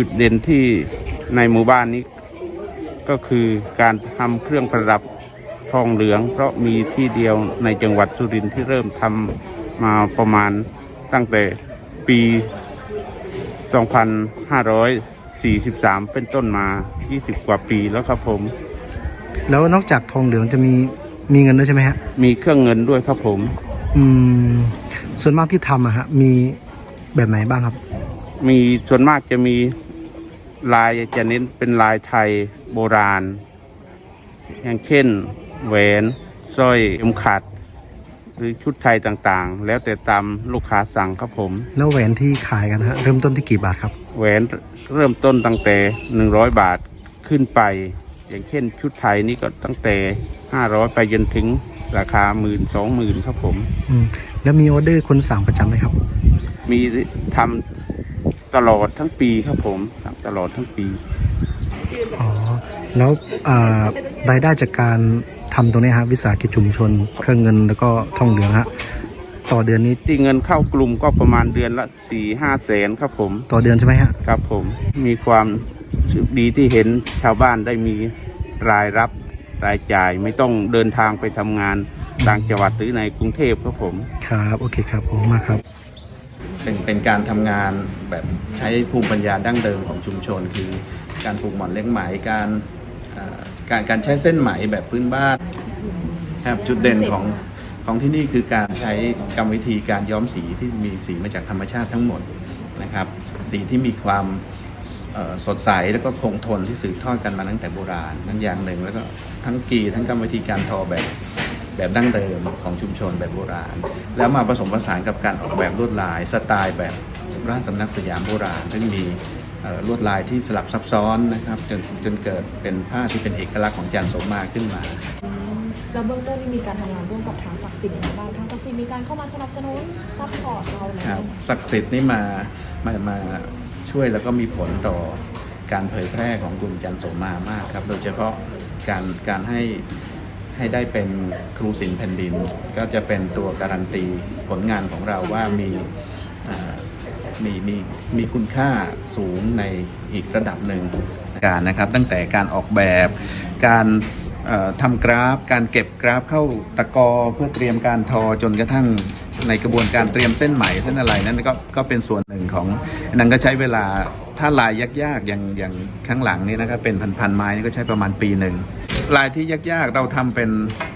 จุดเด่นที่ในหมู่บ้านนี้ ก็คือการทำเครื่องประดับทองเหลือง เพราะมีที่เดียวในจังหวัดสุรินทร์ที่เริ่มทำมาประมาณตั้งแต่ปี 2543 เป็นต้นมา 20 กว่าปีแล้วครับผม แล้วนอกจากทองเหลืองจะมีมีเงินด้วยใช่ไหมฮะ มีเครื่องเงินด้วยครับผม อืม ส่วนมากที่ทำอะฮะ มีแบบไหนบ้างครับ มีส่วนมากจะมี ลายจะเน้นเป็นลายไทยโบราณ อย่างเช่น แหวนสร้อยเข็มขัด หรือชุดไทยต่างๆ แล้วแต่ตามลูกค้าสั่งครับผม แล้วแหวนที่ขายกันฮะเริ่มต้นที่กี่บาทครับ แหวนเริ่มต้นตั้งแต่ 100 บาทขึ้นไป อย่างเช่น ชุดไทยนี่ก็ตั้งแต่ 500 ไปจนถึงราคาหมื่นสองหมื่นครับผมอืมแล้วมีออเดอร์คนสั่งประจำไหมครับ มีทำตลอดทั้งปีครับผมทำ ตลอดทั้งปี อ๋อ แล้วอ่ารายได้จากการทำตรงนี้ฮะวิสาหกิจชุมชน เครื่องเงินแล้วก็ทองเหลืองฮะต่อเดือนนี้ที่เงินเข้ากลุ่มก็ประมาณเดือนละสี่ห้าแสนครับผม ต่อเดือนใช่ไหมฮะครับผมมีความดีที่เห็นชาวบ้านได้มีรายรับรายจ่ายไม่ต้องเดินทางไปทำงานต่างจังหวัดหรือในกรุงเทพครับผม ครับ โอเคครับผมมากครับ เป็นเป็นการทำงานแบบใช้ภูมิปัญญาดั้งเดิมของชุมชน คือการปลูกหมอนเลี้ยงไหมการอ่อการการใช้เส้นไหมแบบพื้นบ้านครับจุดเด่นของของที่นี่คือการใช้กรรมวิธีการย้อมสีที่มีสีมาจากธรรมชาติทั้งหมดนะครับ สีที่มีความเอ่อสดใสแล้วก็คงทนที่สืบทอดกันมาตั้งแต่โบราณนั่นอย่างหนึ่งแล้วก็ทั้งกีทั้งกรรมวิธีการทอแบบ แบบดั้งเดิมของชุมชนแบบโบราณ แล้วมาผสมผสานกับการออกแบบลวดลายสไตล์แบบราชสำนักสยามโบราณซึ่งมีเอ่อลวดลายที่สลับซับซ้อนนะครับจนจนเกิดเป็นผ้าที่เป็นเอกลักษณ์ของจันทร์โสมาขึ้นมาแล้วเบื้องต้นนี่มีการทำงานร่วมกับทางศักดิ์สิทธิ์ยังไงบ้างทางศักดิ์สิทธิ์มีการเข้ามาสนับสนุนซัพพอร์ตเราไหมครับศักดิ์สิทธิ์นี่มามามาช่วยแล้วก็มีผลต่อการเผยแพร่ของกลุ่มจันทร์โสมามากครับ โดยเฉพาะการการให้ ให้ได้เป็นครูศิลป์แผ่นดิน ก็จะเป็นตัวการันตีผลงานของเราว่ามีมีมีมีคุณค่าสูงในอีกระดับหนึ่งการนะครับตั้งแต่การออกแบบการทำกราฟ การเก็บกราฟเข้าตะกอเพื่อเตรียมการทอจนกระทั่งในกระบวนการเตรียมเส้นไหมเส้นอะไรนั้นก็ก็เป็นส่วนหนึ่งของนั้นก็ใช้เวลาถ้าลายยากๆอย่างอย่างข้างหลังนี้นะครับเป็นพันๆไม้นี่ก็ใช้ประมาณปีหนึ่ง ลายที่ยากๆ เราทำเป็น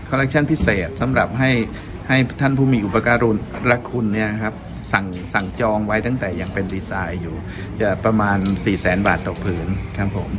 คอลเลกชันพิเศษสำหรับให้ให้ท่านผู้มีอุปการุณรักคุณเนี่ยครับสั่งสั่งจองไว้ตั้งแต่ยังเป็นดีไซน์อยู่ จะประมาณ 4 0 0 0 0 0 บาทต่อผืนครับผม